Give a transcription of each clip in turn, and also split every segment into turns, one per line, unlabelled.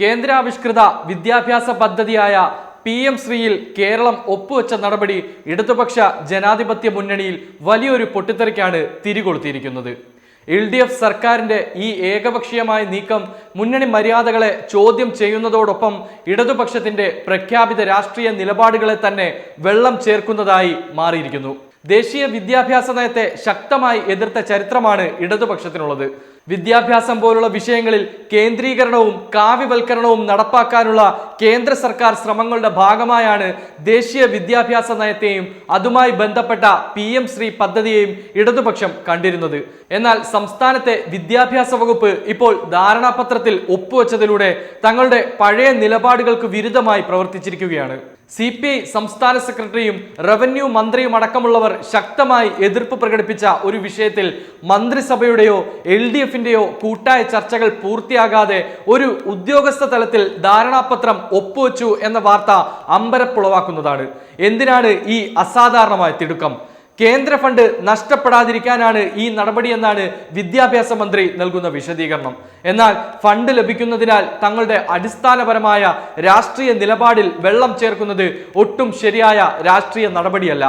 കേന്ദ്രാവിഷ്കൃത വിദ്യാഭ്യാസ പദ്ധതിയായ P M ശ്രീയിൽ Keralam ഒപ്പുവെച്ച നടപടി ഇടതുപക്ഷ ജനാധിപത്യ മുന്നണിയിൽ വലിയൊരു പൊട്ടിത്തെറിക്കാണ് തിരികൊളുത്തിയിരിക്കുന്നത്. എൽ ഡി എഫ് സർക്കാരിന്റെ ഈ ഏകപക്ഷീയമായ നീക്കം മുന്നണി മര്യാദകളെ ചോദ്യം ചെയ്യുന്നതോടൊപ്പം ഇടതുപക്ഷത്തിന്റെ പ്രഖ്യാപിത രാഷ്ട്രീയ നിലപാടുകളെ തന്നെ വെള്ളം ചേർക്കുന്നതായി മാറിയിരിക്കുന്നു. ദേശീയ വിദ്യാഭ്യാസ നയത്തെ ശക്തമായി എതിർത്ത ചരിത്രമാണ് ഇടതുപക്ഷത്തിനുള്ളത്. വിദ്യാഭ്യാസം പോലുള്ള വിഷയങ്ങളിൽ കേന്ദ്രീകരണവും കാവ്യവൽക്കരണവും നടപ്പാക്കാനുള്ള കേന്ദ്ര സർക്കാർ ശ്രമങ്ങളുടെ ഭാഗമായാണ് ദേശീയ വിദ്യാഭ്യാസ നയത്തെയും അതുമായി ബന്ധപ്പെട്ട പി എം ശ്രീ പദ്ധതിയെയും ഇടതുപക്ഷം കണ്ടിരുന്നത്. എന്നാൽ സംസ്ഥാനത്തെ വിദ്യാഭ്യാസ വകുപ്പ് ഇപ്പോൾ ധാരണാപത്രത്തിൽ ഒപ്പുവെച്ചതിലൂടെ തങ്ങളുടെ പഴയ നിലപാടുകൾക്ക് വിരുദ്ധമായി പ്രവർത്തിച്ചിരിക്കുകയാണ്. സി പി ഐ സംസ്ഥാന സെക്രട്ടറിയും റവന്യൂ മന്ത്രിയും അടക്കമുള്ളവർ ശക്തമായി എതിർപ്പ് പ്രകടിപ്പിച്ച ഒരു വിഷയത്തിൽ മന്ത്രിസഭയുടെയോ എൽ ഡി എഫിന്റെയോ കൂട്ടായ ചർച്ചകൾ പൂർത്തിയാകാതെ ഒരു ഉദ്യോഗസ്ഥ തലത്തിൽ ധാരണാപത്രം ഒപ്പുവെച്ചു എന്ന വാർത്ത അമ്പരപ്പുളവാക്കുന്നതാണ്. എന്തിനാണ് ഈ അസാധാരണമായ തിടുക്കം? കേന്ദ്ര ഫണ്ട് നഷ്ടപ്പെടാതിരിക്കാനാണ് ഈ നടപടിയെന്നാണ് വിദ്യാഭ്യാസ മന്ത്രി നൽകുന്ന വിശദീകരണം. എന്നാൽ ഫണ്ട് ലഭിക്കുന്നതിനാൽ തങ്ങളുടെ അടിസ്ഥാനപരമായ രാഷ്ട്രീയ നിലപാടിൽ വെള്ളം ചേർക്കുന്നത് ഒട്ടും ശരിയായ രാഷ്ട്രീയ നടപടിയല്ല.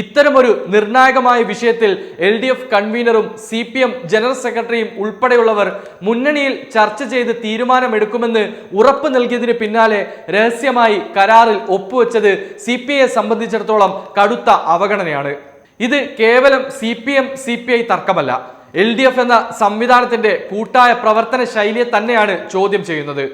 ഇത്തരമൊരു നിർണായകമായ വിഷയത്തിൽ എൽ ഡി എഫ് കൺവീനറും സി പി എം ജനറൽ സെക്രട്ടറിയും ഉൾപ്പെടെയുള്ളവർ മുന്നണിയിൽ ചർച്ച ചെയ്ത് തീരുമാനമെടുക്കുമെന്ന് ഉറപ്പ് നൽകിയതിന് പിന്നാലെ രഹസ്യമായി കരാറിൽ ഒപ്പുവെച്ചത് സി പി ഐയെ സംബന്ധിച്ചിടത്തോളം കടുത്ത അവഗണനയാണ്. ഇത് കേവലം C P M C P I തർക്കമല്ല. L D F എന്ന സംവിധാനത്തിന്റെ കൂട്ടായ പ്രവർത്തന ശൈലിയെ തന്നെയാണ് ചോദ്യം ചെയ്യുന്നത്.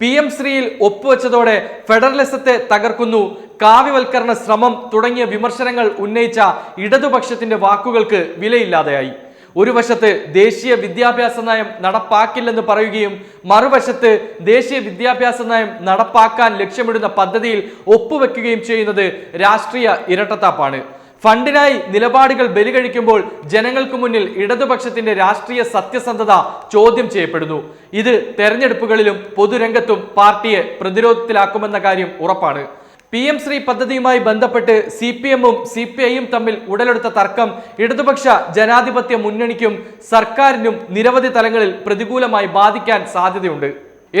P M ശ്രീയിൽ ഒപ്പുവെച്ചതോടെ ഫെഡറലിസത്തെ തകർക്കുന്നു. കാവ്യവൽക്കരണ ശ്രമം തുടങ്ങിയ വിമർശനങ്ങൾ ഉന്നയിച്ച ഇടതുപക്ഷത്തിന്റെ വാക്കുകൾക്ക് വിലയില്ലാതെയായി. ഒരു വശത്ത് ദേശീയ വിദ്യാഭ്യാസ നയം നടപ്പാക്കില്ലെന്ന് പറയുകയും മറുവശത്ത് ദേശീയ വിദ്യാഭ്യാസ നയം നടപ്പാക്കാൻ ലക്ഷ്യമിടുന്ന പദ്ധതിയിൽ ഒപ്പുവെക്കുകയും ചെയ്യുന്നത് രാഷ്ട്രീയ ഇരട്ടത്താപ്പാണ്. ഫണ്ടിനായി നിലപാടുകൾ ബലികഴിക്കുമ്പോൾ ജനങ്ങൾക്ക് മുന്നിൽ ഇടതുപക്ഷത്തിന്റെ രാഷ്ട്രീയ സത്യസന്ധത ചോദ്യം ചെയ്യപ്പെടുന്നു. ഇത് തെരഞ്ഞെടുപ്പുകളിലും പൊതുരംഗത്തും പാർട്ടിയെ പ്രതിരോധത്തിലാക്കുമെന്ന കാര്യം ഉറപ്പാണ്. പി എം ശ്രീ പദ്ധതിയുമായി ബന്ധപ്പെട്ട് സി പി എമ്മും സി പി ഐയും തമ്മിൽ ഉടലെടുത്ത തർക്കം ഇടതുപക്ഷ ജനാധിപത്യ മുന്നണിക്കും സർക്കാരിനും നിരവധി തലങ്ങളിൽ പ്രതികൂലമായി ബാധിക്കാൻ സാധ്യതയുണ്ട്.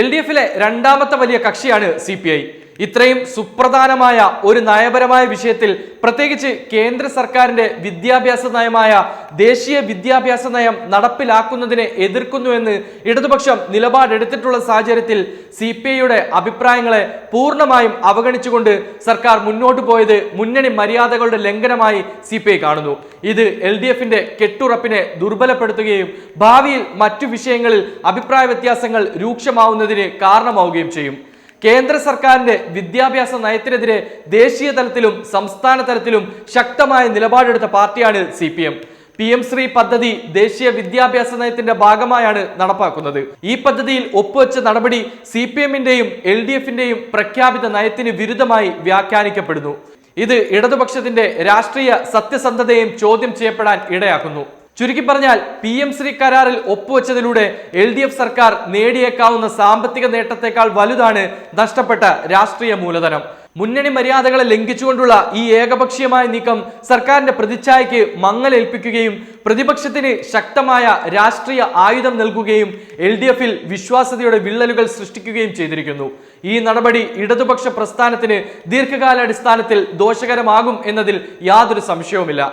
എൽ ഡി എഫിലെ രണ്ടാമത്തെ വലിയ കക്ഷിയാണ് സി പി ഐ. ഇത്രയും സുപ്രധാനമായ ഒരു നയപരമായ വിഷയത്തിൽ പ്രത്യേകിച്ച് കേന്ദ്ര സർക്കാരിന്റെ വിദ്യാഭ്യാസ നയമായ ദേശീയ വിദ്യാഭ്യാസ നയം നടപ്പിലാക്കുന്നതിനെ എതിർക്കുന്നുവെന്ന് ഇടതുപക്ഷം നിലപാടെടുത്തിട്ടുള്ള സാഹചര്യത്തിൽ സി പി ഐയുടെ അഭിപ്രായങ്ങളെ പൂർണമായും അവഗണിച്ചുകൊണ്ട് സർക്കാർ മുന്നോട്ട് പോയത് മുന്നണി മര്യാദകളുടെ ലംഘനമായി സി പി ഐ കാണുന്നു. ഇത് എൽ ഡി എഫിന്റെ കെട്ടുറപ്പിനെ ദുർബലപ്പെടുത്തുകയും ഭാവിയിൽ മറ്റു വിഷയങ്ങളിൽ അഭിപ്രായ വ്യത്യാസങ്ങൾ രൂക്ഷമാവുന്നതിന് കാരണമാവുകയും ചെയ്യും. കേന്ദ്ര സർക്കാരിന്റെ വിദ്യാഭ്യാസ നയത്തിനെതിരെ ദേശീയ തലത്തിലും സംസ്ഥാന തലത്തിലും ശക്തമായ നിലപാടെടുത്ത പാർട്ടിയാണ് C P M. P M Shri പദ്ധതി ദേശീയ വിദ്യാഭ്യാസ നയത്തിന്റെ ഭാഗമായാണ് നടപ്പാക്കുന്നത്. ഈ പദ്ധതിയിൽ ഒപ്പുവെച്ച നടപടി സി പി എമ്മിന്റെയും എൽ ഡി എഫിന്റെയും പ്രഖ്യാപിത നയത്തിന് വിരുദ്ധമായി വ്യാഖ്യാനിക്കപ്പെടുന്നു. ഇത് ഇടതുപക്ഷത്തിന്റെ രാഷ്ട്രീയ സത്യസന്ധതയും ചോദ്യം ചെയ്യപ്പെടാൻ ഇടയാക്കുന്നു. ചുരുക്കി പറഞ്ഞാൽ പി എം ശ്രീ കരാറിൽ ഒപ്പുവെച്ചതിലൂടെ എൽ ഡി എഫ് സർക്കാർ നേടിയേക്കാവുന്ന സാമ്പത്തിക നേട്ടത്തെക്കാൾ വലുതാണ് നഷ്ടപ്പെട്ട രാഷ്ട്രീയ മൂലധനം. മുന്നണി മര്യാദകളെ ലംഘിച്ചുകൊണ്ടുള്ള ഈ ഏകപക്ഷീയമായ നീക്കം സർക്കാരിന്റെ പ്രതിച്ഛായയ്ക്ക് മങ്ങലേൽപ്പിക്കുകയും പ്രതിപക്ഷത്തിന് ശക്തമായ രാഷ്ട്രീയ ആയുധം നൽകുകയും എൽ ഡി എഫിൽ വിശ്വാസ്യതയുടെ വിള്ളലുകൾ സൃഷ്ടിക്കുകയും ചെയ്തിരിക്കുന്നു. ഈ നടപടി ഇടതുപക്ഷ പ്രസ്ഥാനത്തിന് ദീർഘകാലാടിസ്ഥാനത്തിൽ ദോഷകരമാകും എന്നതിൽ യാതൊരു സംശയവുമില്ല.